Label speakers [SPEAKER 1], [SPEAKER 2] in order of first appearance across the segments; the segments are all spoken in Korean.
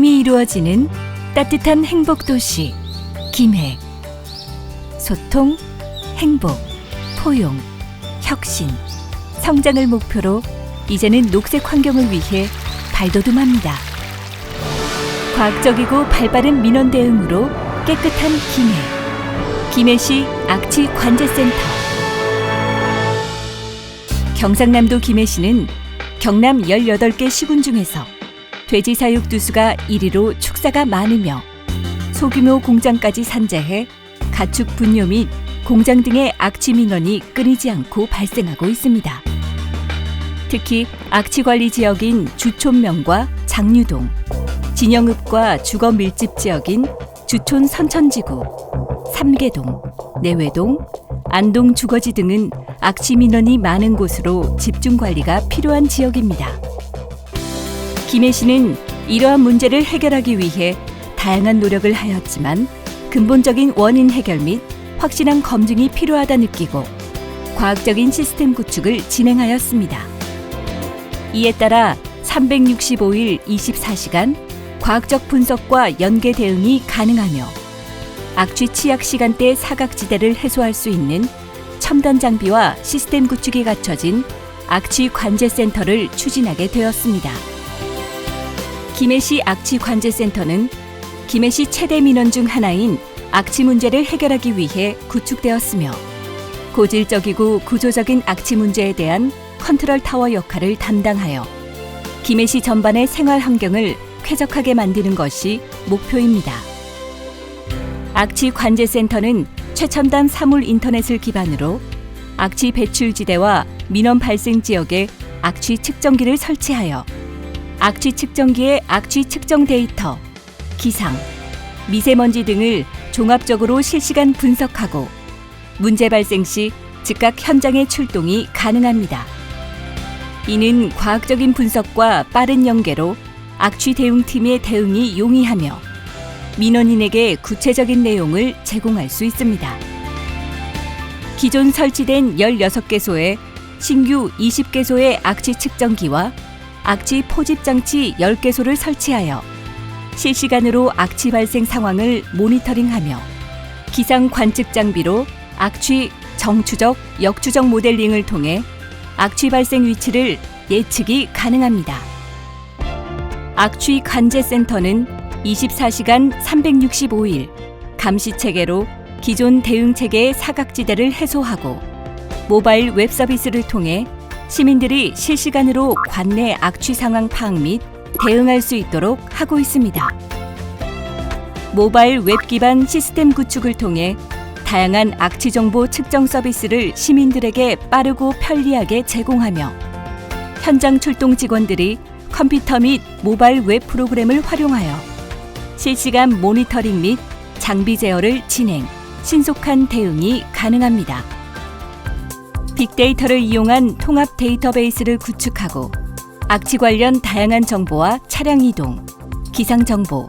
[SPEAKER 1] 이루어지는 따뜻한 행복 도시 김해. 소통, 행복, 포용, 혁신, 성장을 목표로 이제는 녹색 환경을 위해 발돋움합니다. 과학적이고 발빠른 민원 대응으로 깨끗한 김해. 김해시 악취 관제센터. 경상남도 김해시는 경남 18개 시군 중에서 돼지 사육 두수가 1위로 축사가 많으며 소규모 공장까지 산재해 가축 분뇨 및 공장 등의 악취 민원이 끊이지 않고 발생하고 있습니다. 특히 악취 관리 지역인 주촌명과 장류동, 진영읍과 주거 밀집 지역인 주촌 선천지구, 삼계동, 내외동, 안동 주거지 등은 악취 민원이 많은 곳으로 집중 관리가 필요한 지역입니다. 김해시는 이러한 문제를 해결하기 위해 다양한 노력을 하였지만 근본적인 원인 해결 및 확실한 검증이 필요하다 느끼고 과학적인 시스템 구축을 진행하였습니다. 이에 따라 365일 24시간 과학적 분석과 연계 대응이 가능하며 악취 취약 시간대 사각지대를 해소할 수 있는 첨단 장비와 시스템 구축이 갖춰진 악취 관제 센터를 추진하게 되었습니다. 김해시 악취 관제 센터는 김해시 최대 민원 중 하나인 악취 문제를 해결하기 위해 구축되었으며 고질적이고 구조적인 악취 문제에 대한 컨트롤 타워 역할을 담당하여 김해시 전반의 생활 환경을 쾌적하게 만드는 것이 목표입니다. 악취 관제 센터는 최첨단 사물 인터넷을 기반으로 악취 배출 지대와 민원 발생 지역에 악취 측정기를 설치하여 악취 측정기의 악취 측정 데이터, 기상, 미세먼지 등을 종합적으로 실시간 분석하고 문제 발생 시 즉각 현장에 출동이 가능합니다. 이는 과학적인 분석과 빠른 연계로 악취 대응팀의 대응이 용이하며 민원인에게 구체적인 내용을 제공할 수 있습니다. 기존 설치된 16개소에 신규 20개소의 악취 측정기와 악취 포집 장치 10개소를 설치하여 실시간으로 악취 발생 상황을 모니터링하며 기상 관측 장비로 악취 정추적, 역추적 모델링을 통해 악취 발생 위치를 예측이 가능합니다. 악취 관제 센터는 24시간 365일 감시 체계로 기존 대응 체계의 사각지대를 해소하고 모바일 웹 서비스를 통해 시민들이 실시간으로 관내 악취 상황 파악 및 대응할 수 있도록 하고 있습니다. 모바일 웹 기반 시스템 구축을 통해 다양한 악취 정보 측정 서비스를 시민들에게 빠르고 편리하게 제공하며 현장 출동 직원들이 컴퓨터 및 모바일 웹 프로그램을 활용하여 실시간 모니터링 및 장비 제어를 진행, 신속한 대응이 가능합니다. 빅데이터를 이용한 통합 데이터베이스를 구축하고 악취 관련 다양한 정보와 차량 이동, 기상 정보,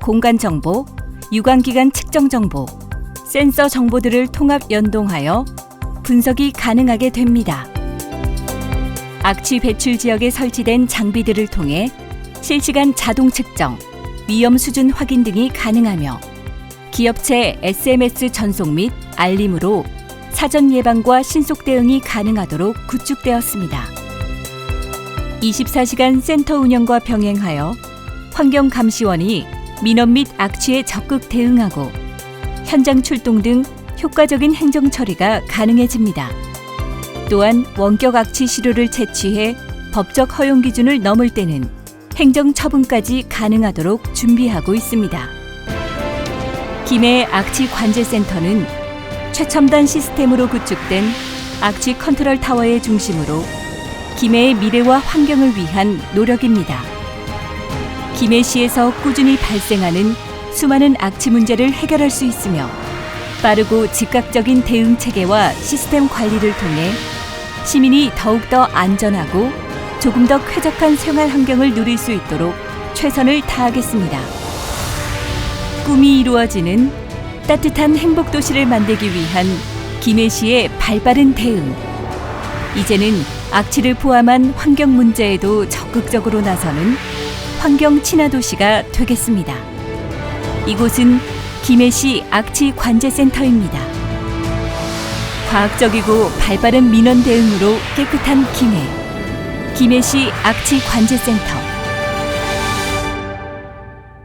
[SPEAKER 1] 공간 정보, 유관 기간 측정 정보, 센서 정보들을 통합 연동하여 분석이 가능하게 됩니다. 악취 배출 지역에 설치된 장비들을 통해 실시간 자동 측정, 위험 수준 확인 등이 가능하며 기업체 SMS 전송 및 알림으로 사전 예방과 신속 대응이 가능하도록 구축되었습니다. 24시간 센터 운영과 병행하여 환경감시원이 민원 및 악취에 적극 대응하고 현장 출동 등 효과적인 행정 처리가 가능해집니다. 또한 원격 악취 시료를 채취해 법적 허용 기준을 넘을 때는 행정 처분까지 가능하도록 준비하고 있습니다. 김해 악취 관제센터는 최첨단 시스템으로 구축된 악취 컨트롤 타워의 중심으로 김해의 미래와 환경을 위한 노력입니다. 김해시에서 꾸준히 발생하는 수많은 악취 문제를 해결할 수 있으며 빠르고 즉각적인 대응 체계와 시스템 관리를 통해 시민이 더욱더 안전하고 조금 더 쾌적한 생활 환경을 누릴 수 있도록 최선을 다하겠습니다. 꿈이 이루어지는 따뜻한 행복 도시를 만들기 위한 김해 시의 발빠른 대응. 이제는 악취를 포함한 환경 문제에도 적극적으로 나서는 환경 친화 도시가 되겠습니다. 이곳은 김해시 악취 관제 센터입니다. 과학적이고 발빠른 민원 대응으로 깨끗한 김해. 김해시 악취 관제 센터.